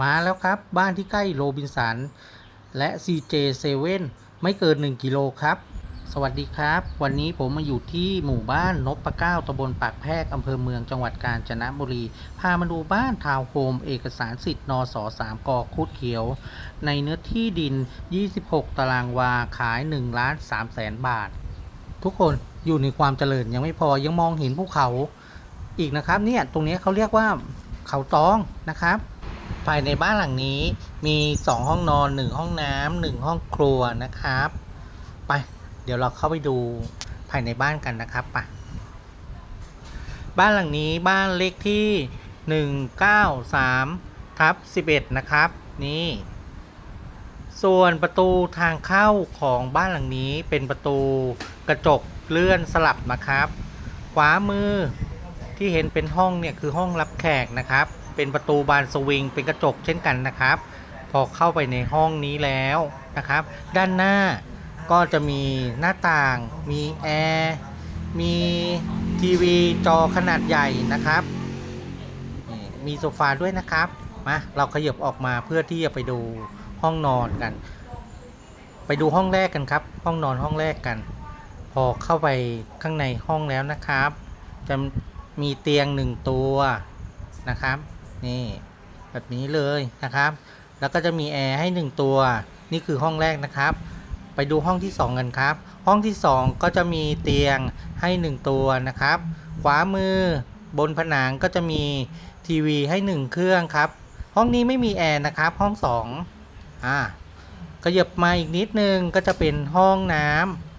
มาแล้วครับ บ้านที่ใกล้โรบินสัน และ CJ7 ไม่เกิน 1 กิโลครับ สวัสดีครับ วันนี้ผมมาอยู่ที่หมู่บ้านนพปะเก้าตำบลปากแพรกอำเภอเมืองจังหวัดกาญจนบุรี พามาดูบ้านทาวน์โฮม เอกสารสิทธิ์นส3กอคุดเขียว ในเนื้อที่ดิน 26 ตารางวาขาย1ล้าน3แสนบาท ทุกคนอยู่ในความเจริญยังไม่พอยังมองเห็นภูเขาอีกนะครับเนี่ยตรงนี้เขาเรียกว่าเขาตองนะครับ ภายในบ้านหลังนี้มี 2 ห้องนอน 1 ห้องน้ำหนึ่งห้องครัวนะครับ ไป เดี๋ยวเราเข้าไปดูภายในบ้านกันนะครับไปบ้านหลังนี้บ้านเลขที่ 193ทับ11 นะครับ นี่ ส่วนประตูทางเข้าของบ้านหลังนี้เป็นประตูกระจกเลื่อนสลับนะครับ ขวามือที่เห็นเป็นห้องเนี่ยคือห้องรับแขกนะครับ เป็นประตูบานสวิง เป็นกระจกเช่นกันนะครับ พอเข้าไปในห้องนี้แล้วนะครับ ด้านหน้าก็จะมีหน้าต่าง มีแอร์มีทีวีจอขนาดใหญ่นะครับ มีโซฟาด้วยนะครับมาเราขยับออกมาเพื่อที่จะไปดูห้องนอนกัน ไปดูห้องแรกกันครับ ห้องนอนห้องแรกกัน พอเข้าไปข้างในห้องแล้วนะครับ จะมีเตียงหนึ่งตัวนะครับ นี่แบบนี้เลยนะครับ แล้วก็จะมีแอร์ให้หนึ่งตัว นี่คือห้องแรกนะครับ ไปดูห้องที่สองกันครับ ห้องที่สองก็จะมีเตียงให้หนึ่งตัวนะครับ ขวามือบนผนังก็จะมีทีวีให้หนึ่งเครื่องครับ ห้องนี้ไม่มีแอร์นะครับ ห้องสองอ่าขยับมาอีกนิดนึงก็จะเป็นห้องน้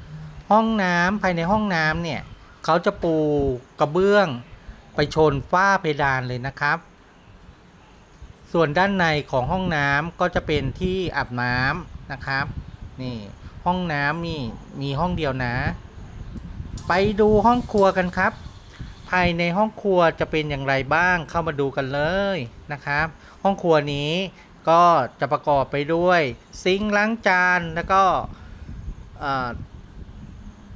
ำห้องน้ำภายในห้องน้ำเนี่ยเขาจะปูกระเบื้อง ไปชนฝ้าเพดานเลยนะครับ ส่วนด้านในของห้องน้ำก็จะเป็นที่อาบน้ำนะครับ นี่ห้องน้ำมีมีห้องเดียวนะ ไปดูห้องครัวกันครับ ภายในห้องครัวจะเป็นอย่างไรบ้างเข้ามาดูกันเลยนะครับ ห้องครัวนี้ก็จะประกอบไปด้วยซิงค์ล้างจานแล้วก็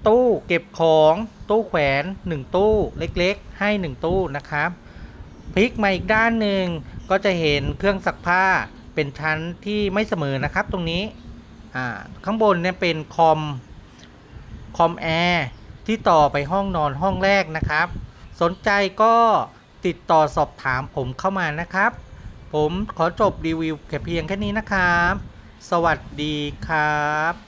ตู้เก็บของตู้แขวน 1 ตู้เล็กๆ ให้ 1 ตู้นะครับพลิกมาอีกด้านหนึ่ง ก็จะเห็นเครื่องซักผ้าเป็นชั้นที่ไม่เสมอนะครับตรงนี้ข้างบนเนี่ยเป็นคอมคอมแอร์ที่ต่อไปห้องนอนห้องแรกนะครับ สนใจก็ติดต่อสอบถามผมเข้ามานะครับ ผมขอจบรีวิวแค่เพียงแค่นี้นะครับ สวัสดีครับ